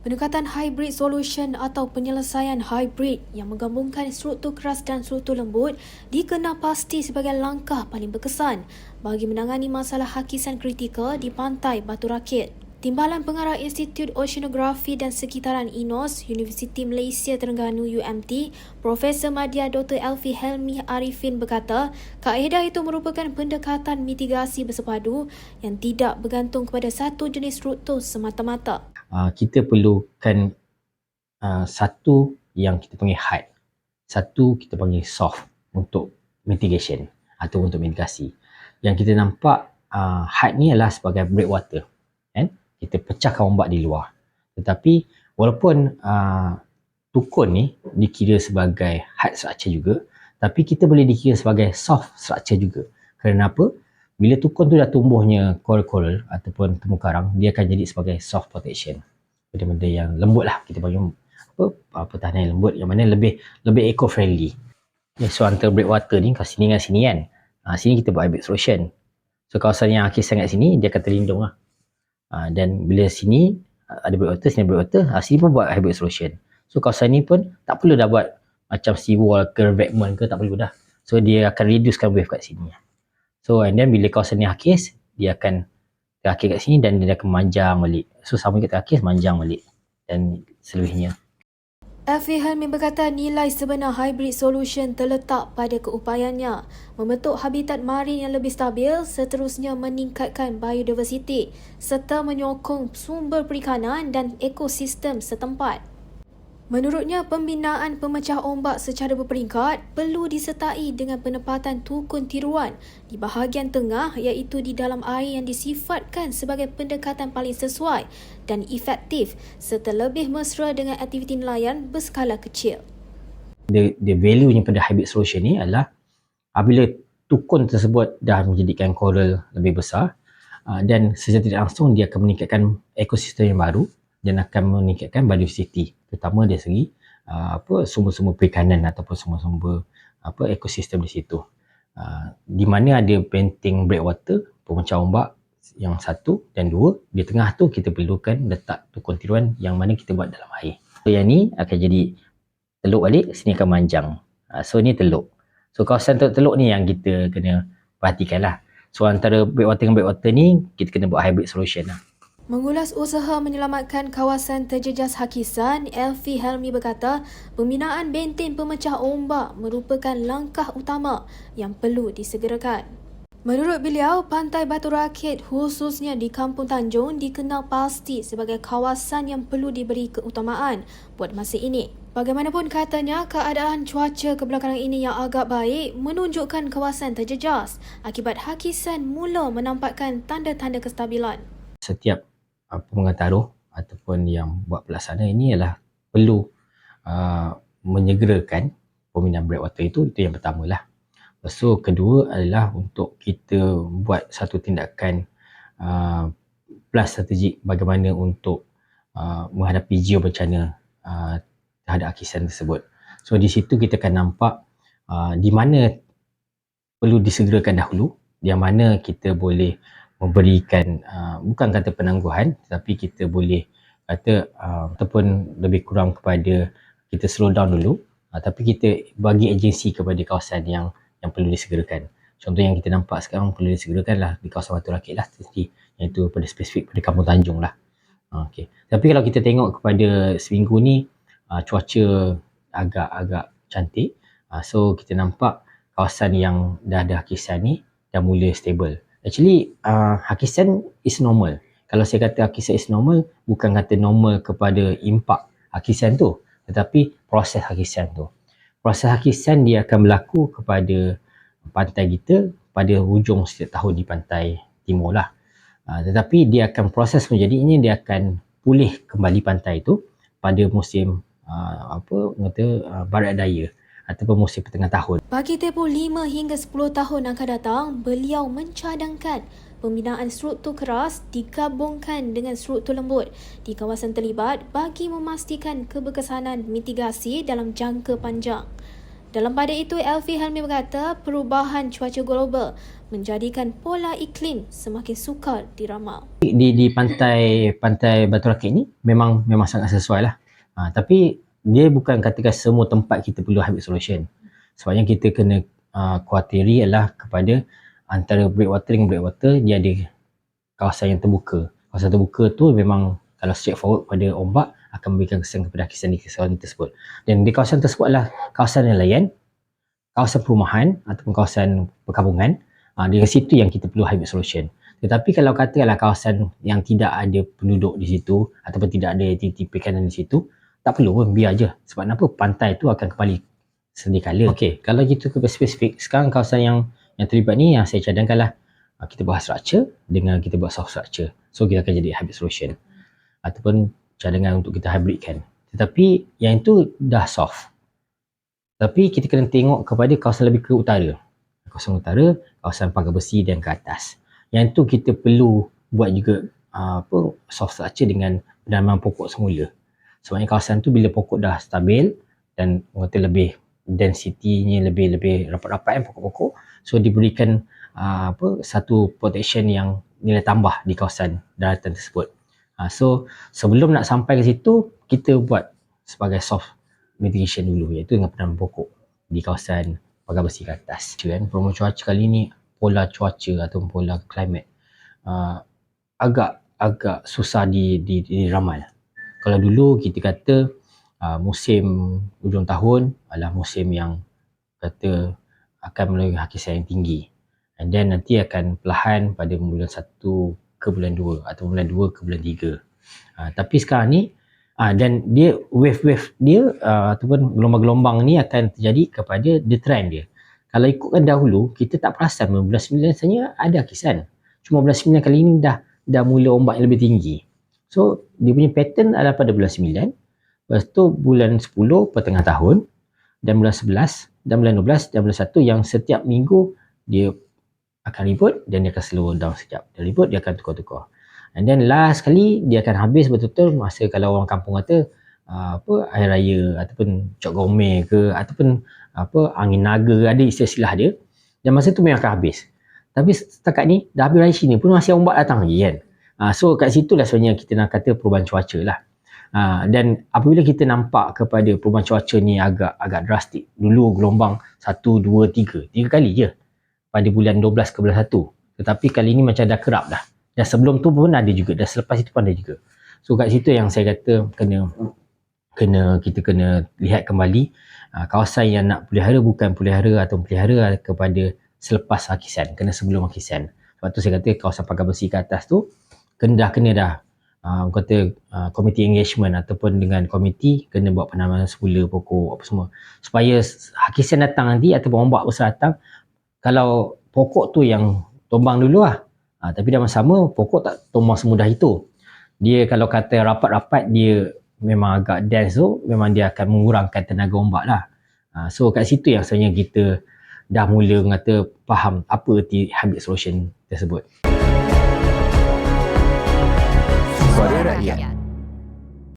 Pendekatan hybrid solution atau penyelesaian hybrid yang menggabungkan struktur keras dan struktur lembut dikenal pasti sebagai langkah paling berkesan bagi menangani masalah hakisan kritikal di pantai Batu Rakit. Timbalan Pengarah Institut Oceanografi dan Sekitaran INOS, Universiti Malaysia Terengganu UMT, Profesor Madya Dr. Elfi Helmi Arifin berkata, kaedah itu merupakan pendekatan mitigasi bersepadu yang tidak bergantung kepada satu jenis struktur semata-mata. Uh, kita perlukan uh, satu yang kita panggil hard, satu kita panggil soft untuk mitigation atau untuk mitigasi. Yang kita nampak uh, hard ni adalah sebagai breakwater. Kan? Kita pecahkan ombak di luar. Tetapi walaupun uh, tukun ni dikira sebagai hard structure juga, tapi kita boleh dikira sebagai soft structure juga. Kerana apa? Bila tukun tu dah tumbuhnya coral-coral ataupun temu karang, dia akan jadi sebagai soft protection. Benda-benda yang lembut lah. Kita panggil apa, uh, pertahanan yang lembut yang mana lebih lebih eco-friendly. Okay, so antara breakwater ni, kat sini dengan sini kan. Ha, sini kita buat hybrid solution. So kawasan yang akhir sangat sini, dia akan terlindung lah. Ha, dan bila sini uh, ada breakwater, sini ada breakwater, ha, sini pun buat hybrid solution. So kawasan ni pun tak perlu dah buat macam seawall ke revetment ke, tak perlu dah. So dia akan reducekan wave kat sini. So and then bila kawasan ni hakis, dia akan terakhir kat sini dan dia akan manjang balik. So sama kita hakis, manjang balik. Dan selebihnya. Elfi Helmi berkata nilai sebenar hybrid solution terletak pada keupayaannya membentuk habitat marin yang lebih stabil seterusnya meningkatkan biodiversiti serta menyokong sumber perikanan dan ekosistem setempat. Menurutnya, pembinaan pemecah ombak secara berperingkat perlu disertai dengan penempatan tukun tiruan di bahagian tengah iaitu di dalam air yang disifatkan sebagai pendekatan paling sesuai dan efektif serta lebih mesra dengan aktiviti nelayan berskala kecil. The, the value-nya pada hybrid solution ni adalah apabila tukun tersebut dah menjadikan coral lebih besar uh, dan secara tidak langsung dia akan meningkatkan ekosistem yang baru dan akan meningkatkan biodiversity terutama dari segi uh, apa sumber-sumber perikanan ataupun sumber-sumber apa ekosistem di situ. Uh, di mana ada painting breakwater, pemecah ombak yang satu dan dua, di tengah tu kita perlukan letak tukun tiruan yang mana kita buat dalam air. So yang ni akan jadi teluk balik, sini akan manjang. Uh, so ni teluk. So kawasan teluk-teluk ni yang kita kena perhatikan lah. So antara breakwater dengan breakwater ni, kita kena buat hybrid solution lah. Mengulas usaha menyelamatkan kawasan terjejas hakisan, Elfi Helmi berkata, pembinaan benteng pemecah ombak merupakan langkah utama yang perlu disegerakan. Menurut beliau, Pantai Batu Rakit khususnya di Kampung Tanjung dikenal pasti sebagai kawasan yang perlu diberi keutamaan buat masa ini. Bagaimanapun katanya, keadaan cuaca kebelakangan ini yang agak baik menunjukkan kawasan terjejas akibat hakisan mula menampakkan tanda-tanda kestabilan. Setiap uh, pemegang taruh ataupun yang buat pelaksana ini adalah perlu uh, menyegerakan peminat breakwater itu, itu yang pertama lah. So kedua adalah untuk kita buat satu tindakan uh, plus strategik bagaimana untuk uh, menghadapi geo bencana uh, terhadap akisan tersebut. So di situ kita akan nampak uh, di mana perlu disegerakan dahulu, yang mana kita boleh memberikan uh, bukan kata penangguhan tetapi kita boleh kata uh, ataupun lebih kurang kepada kita slow down dulu uh, tapi kita bagi agensi kepada kawasan yang yang perlu disegerakan. Contoh yang kita nampak sekarang perlu disegerakan lah di kawasan Batu Rakit lah tadi iaitu pada spesifik pada Kampung Tanjung lah. Uh, okay. Tapi kalau kita tengok kepada seminggu ni uh, cuaca agak-agak cantik. Uh, so kita nampak kawasan yang dah ada hakisan ni dah mula stable. Actually uh, hakisan is normal. Kalau saya kata hakisan is normal bukan kata normal kepada impak hakisan tu tetapi proses hakisan tu. Proses hakisan dia akan berlaku kepada pantai kita pada hujung setiap tahun di pantai timur lah. Uh, tetapi dia akan proses menjadi ini dia akan pulih kembali pantai itu pada musim uh, apa kata uh, barat daya ataupun musim pertengah tahun. Bagi tempoh 5 hingga 10 tahun akan datang, beliau mencadangkan pembinaan struktur keras digabungkan dengan struktur lembut di kawasan terlibat bagi memastikan keberkesanan mitigasi dalam jangka panjang. Dalam pada itu, Elvi Helmi berkata perubahan cuaca global menjadikan pola iklim semakin sukar diramal. Di di pantai pantai Batu Rakit ni memang memang sangat sesuai lah. Ha, tapi dia bukan katakan semua tempat kita perlu hybrid solution. Sebabnya kita kena uh, kuatiri ialah kepada antara breakwater dengan breakwater dia ada kawasan yang terbuka. Kawasan terbuka tu memang kalau straight forward pada ombak akan memberikan kesan kepada hakisan di kawasan tersebut. Dan di kawasan tersebut adalah kawasan nelayan, kawasan perumahan ataupun kawasan perkampungan Ha, dari situ yang kita perlu hybrid solution. Tetapi kalau katakanlah kawasan yang tidak ada penduduk di situ ataupun tidak ada aktiviti perikanan di situ, tak perlu pun biar je. Sebab kenapa? Pantai tu akan kembali sedia kala. Okey, kalau kita ke spesifik, sekarang kawasan yang yang terlibat ni yang saya cadangkanlah ha, kita buat structure dengan kita buat soft structure. So kita akan jadi hybrid solution. Ataupun cadangan untuk kita hybridkan. Tetapi yang itu dah soft. Tapi kita kena tengok kepada kawasan lebih ke utara kawasan utara, kawasan pagar besi dan ke atas. Yang tu kita perlu buat juga uh, apa soft structure dengan penanaman pokok semula. Sebabnya kawasan tu bila pokok dah stabil dan kata lebih density-nya lebih lebih rapat-rapat kan pokok-pokok. So diberikan uh, apa satu protection yang nilai tambah di kawasan daratan tersebut. Uh, so sebelum nak sampai ke situ kita buat sebagai soft mitigation dulu iaitu dengan penanaman pokok di kawasan pagar besi ke atas. Kan? Promo cuaca kali ni pola cuaca atau pola climate uh, agak agak susah di, di, di ramal. Kalau dulu kita kata uh, musim hujung tahun adalah musim yang kata akan melalui hakisan yang tinggi. And then nanti akan perlahan pada bulan 1 ke bulan 2 atau bulan 2 ke bulan 3. Uh, tapi sekarang ni uh, dan dia wave-wave dia uh, ataupun gelombang-gelombang ni akan terjadi kepada the trend dia. Kalau ikutkan dahulu, kita tak perasan bulan 9 sebenarnya ada kisan. Cuma bulan 9 kali ini dah dah mula ombak yang lebih tinggi. So, dia punya pattern adalah pada bulan 9. Lepas tu bulan 10 pertengah tahun dan bulan 11 dan bulan 12 dan bulan 1 yang setiap minggu dia akan ribut dan dia akan slow down sekejap. Dia ribut, dia akan tukar-tukar. And then last kali dia akan habis betul-betul masa kalau orang kampung kata uh, apa air raya ataupun cok gome ke ataupun apa angin naga ada istilah dia dan masa tu memang akan habis. Tapi setakat ni dah habis raya sini pun masih ombak datang lagi kan. Uh, so kat situ lah sebenarnya kita nak kata perubahan cuaca lah. Uh, dan apabila kita nampak kepada perubahan cuaca ni agak agak drastik. Dulu gelombang 1, 2, 3. 3 kali je pada bulan 12 ke bulan 1. Tetapi kali ni macam dah kerap dah. Dan sebelum tu pun ada juga. Dan selepas itu pun ada juga. So kat situ yang saya kata kena kena kita kena lihat kembali uh, kawasan yang nak pelihara bukan pelihara atau pelihara kepada selepas hakisan. Kena sebelum hakisan. Sebab tu saya kata kawasan pagar besi ke atas tu kena dah kena dah uh, kata uh, committee engagement ataupun dengan komiti kena buat penanaman semula pokok apa semua supaya hakisan datang nanti ataupun ombak besar datang kalau pokok tu yang tumbang dulu lah Ha, tapi dalam sama pokok tak tumbang semudah itu. Dia kalau kata rapat-rapat dia memang agak dense tu memang dia akan mengurangkan tenaga ombak lah. Ha, so kat situ yang sebenarnya kita dah mula kata faham apa erti habit solution tersebut. Yeah. rakyat.